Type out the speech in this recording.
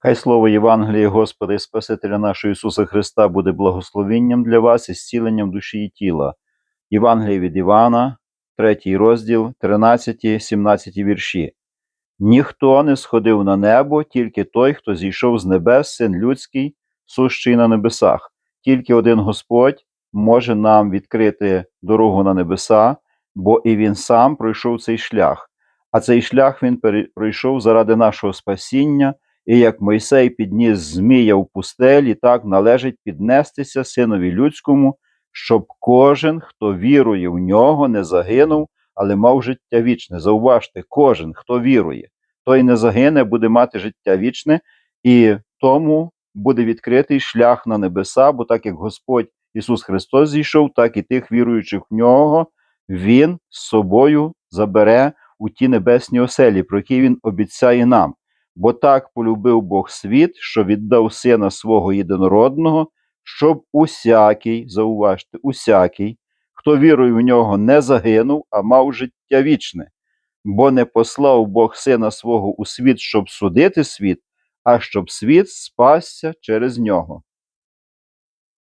Хай слово Євангелії Господа і Спасителя нашого Ісуса Христа буде благословенням для вас і зціленням душі і тіла. Євангеліє від Івана, 3 розділ, 13, 17 вірші. Ніхто не сходив на небо, тільки той, хто зійшов з небес, син людський, сущий на небесах. Тільки один Господь може нам відкрити дорогу на небеса, бо і він сам пройшов цей шлях. А цей шлях він пройшов заради нашого спасіння, і як Мойсей підніс Змія в пустелі, так належить піднестися синові людському, щоб кожен, хто вірує в нього, не загинув, але мав життя вічне. Зауважте, кожен, хто вірує, той не загине, буде мати життя вічне, і тому буде відкритий шлях на небеса, бо так як Господь Ісус Христос зійшов, так і тих віруючих в нього, Він з собою забере у ті небесні оселі, про які Він обіцяє нам. Бо так полюбив Бог світ, що віддав сина свого єдинородного, щоб усякий, зауважте, усякий, хто вірує в нього, не загинув, а мав життя вічне. Бо не послав Бог сина свого у світ, щоб судити світ, а щоб світ спасся через нього.